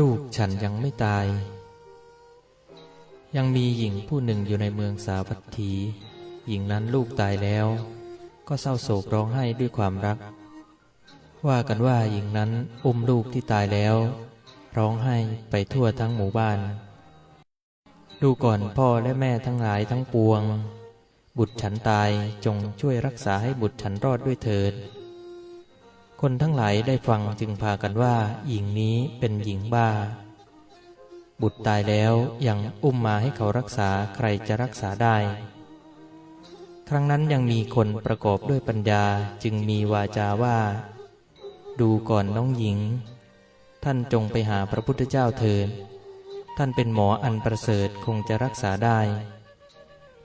ลูกฉันยังไม่ตาย ยังมีหญิงผู้หนึ่งอยู่ในเมืองสาวัตถี หญิงนั้นลูกตายแล้ว ก็เศร้าโศกร้องไห้ด้วยความรัก ว่ากันว่าหญิงนั้นอุ้มลูกที่ตายแล้ว ร้องไห้ไปทั่วทั้งหมู่บ้าน ดูก่อนพ่อและแม่ทั้งหลายทั้งปวง บุตรฉันตายจงช่วยรักษาให้บุตรฉันรอดด้วยเถิด คนทั้งหลายได้ฟังจึงพากันว่าหญิงนี้เป็นหญิงบ้า บุตรตายแล้วยังอุ้มมาให้เขารักษาใครจะรักษาได้ ครั้งนั้นยังมีคนประกอบด้วยปัญญาจึงมีวาจาว่า ดูก่อนน้องหญิง ท่านจงไปหาพระพุทธเจ้าเถิดท่านเป็นหมออันประเสริฐคงจะรักษาได้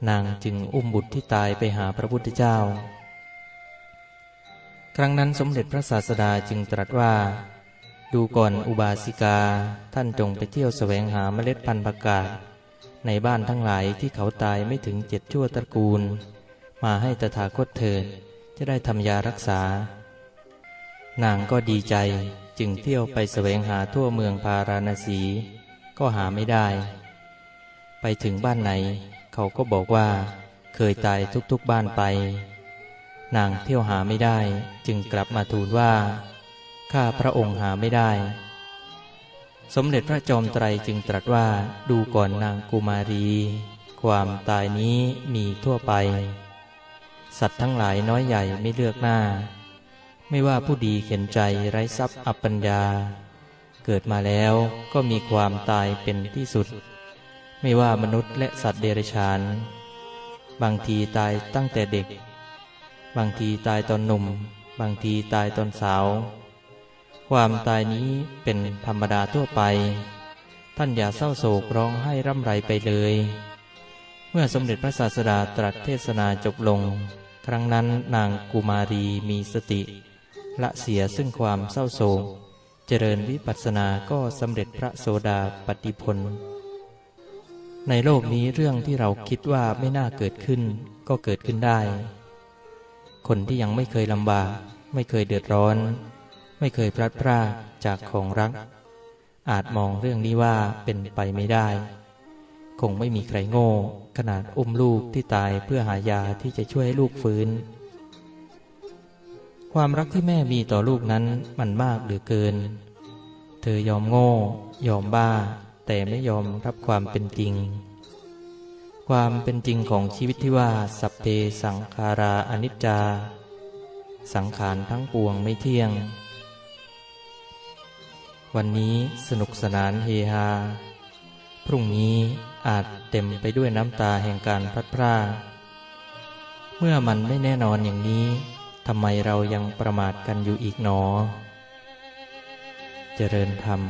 นางจึงอุ้มบุตรที่ตายไปหาพระพุทธเจ้า ครั้งนั้นสมเด็จพระศาสดาจึงตรัสว่า ดูก่อนอุบาสิกาท่านจงไปเที่ยวแสวงหาเมล็ดพันธุ์ผักกาดในบ้านทั้งหลายที่เขาตายไม่ถึงเจ็ดชั่วตระกูล มาให้ตถาคตเถิดจะได้ทำยารักษา นางก็ดีใจจึงเที่ยวไปแสวงหาทั่วเมืองพาราณสี ก็หาไม่ได้ ไปถึงบ้านไหน เขาก็บอกว่า เคยตายทุกๆบ้านไป นางเที่ยวหาไม่ได้ จึงกลับมาทูลว่า ข้าพระองค์หาไม่ได้ สมเด็จพระจอมไตรจึงตรัสว่าดูก่อนนางกุมารี ความตายนี้มีทั่วไป สัตว์ทั้งหลายน้อยใหญ่ไม่เลือกหน้า ไม่ว่าผู้ดีเข็นใจไร้ทรัพย์อัปปัญญา เกิดมาแล้วก็มีความตายเป็นที่สุด ไม่ว่ามนุษย์และสัตว์เดรัจฉาน บางทีตายตั้งแต่เด็ก บางทีตายตอนหนุ่ม บางทีตายตอนสาว ความตายนี้เป็นธรรมดาทั่วไป ท่านอย่าเศร้าโศกร้องไห้ร่ำไรไปเลย เมื่อสมเด็จพระศาสดาตรัสเทศนาจบลง ครั้งนั้นนางกุมารีมีสติ ละเสียซึ่งความเศร้าโศก เจริญวิปัสสนาก็สำเร็จพระโสดาปฏิพลในโลกนี้เรื่องที่เราคิดว่าไม่น่าเกิดขึ้นก็เกิดขึ้นได้ คนที่ยังไม่เคยลำบาก ไม่เคยเดือดร้อน ไม่เคยพลัดพรากจากของรัก อาจมองเรื่องนี้ว่าเป็นไปไม่ได้ คงไม่มีใครโง่ ขนาดอุ้มลูกที่ตายเพื่อหายาที่จะช่วยให้ลูกฟื้น ความรักที่แม่มีต่อลูกนั้นมันมากเหลือเกิน เธอยอมโง่ ยอมบ้า แต่ไม่ยอมรับความเป็นจริง ความเป็นจริงของชีวิตที่ว่าสัพเพสังขาราอนิจจา สังขารทั้งปวงไม่เที่ยง วันนี้สนุกสนานเฮฮา พรุ่งนี้อาจเต็มไปด้วยน้ำตาแห่งการพลัดพรากเมื่อมันไม่แน่นอนอย่างนี้ทำไมเรายังประมาทกันอยู่อีกหนอ เจริญธรรม